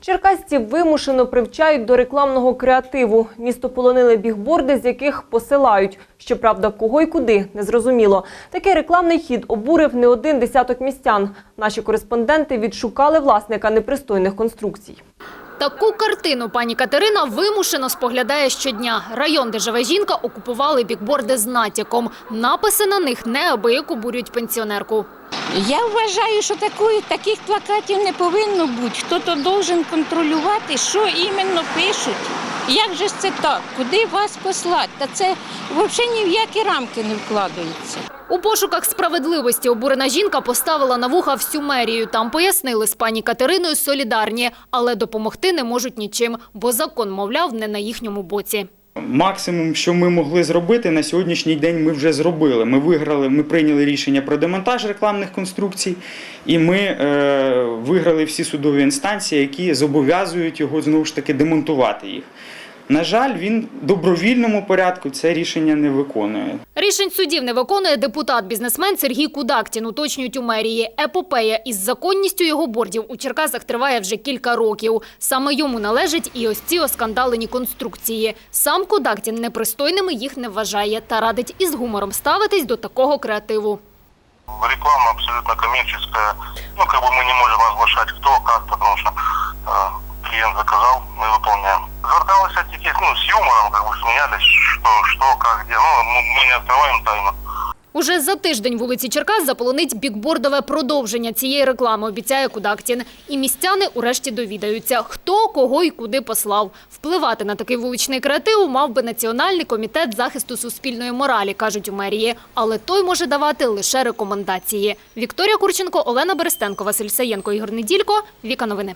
Черкасці вимушено привчають до рекламного креативу. Місто полонили бігборди, з яких посилають. Щоправда, кого й куди – незрозуміло. Такий рекламний хід обурив не один десяток містян. Наші кореспонденти відшукали власника непристойних конструкцій. Таку картину пані Катерина вимушено споглядає щодня. Район, де живе жінка, окупували бікборди з натяком. Написи на них неабияк обурюють пенсіонерку. Я вважаю, що такої, таких плакатів не повинно бути. Хто-то должен контролювати, що іменно пишуть. Як же це так? Куди вас послати? Та це взагалі ні в які рамки не вкладається. У пошуках справедливості обурена жінка поставила на вуха всю мерію. Там пояснили з пані Катериною солідарні, але допомогти не можуть нічим, бо закон, мовляв, не на їхньому боці. Максимум, що ми могли зробити на сьогоднішній день, ми вже зробили. Ми виграли, ми прийняли рішення про демонтаж рекламних конструкцій, і ми е, виграли всі судові інстанції, які зобов'язують його знову ж таки демонтувати їх. На жаль, він в добровільному порядку це рішення не виконує. Рішень судів не виконує депутат-бізнесмен Сергій Кудактін, уточнюють у мерії. Епопея із законністю його бордів у Черкасах триває вже кілька років. Саме йому належать і ось ці оскандалені конструкції. Сам Кудактін непристойними їх не вважає та радить із гумором ставитись до такого креативу. реклама абсолютно коммерческая. Ну, как бы мы не можем оглашать кто, как, потому что э, клиент заказал, мы выполняем. Зверталися тільки ну, з юмором, как бы смеялись, что, что, как, где. Ну, мы мы не открываем тайну. Уже за тиждень вулиці Черкас заполонить бікбордове продовження цієї реклами, обіцяє Кудактін. І містяни урешті довідаються, хто кого і куди послав. Впливати на такий вуличний креатив мав би Національний комітет захисту суспільної моралі, кажуть у мерії. Але той може давати лише рекомендації. Вікторія Курченко, Олена Берестенко, Василь Саєнко, Ігор Неділько. Віка новини.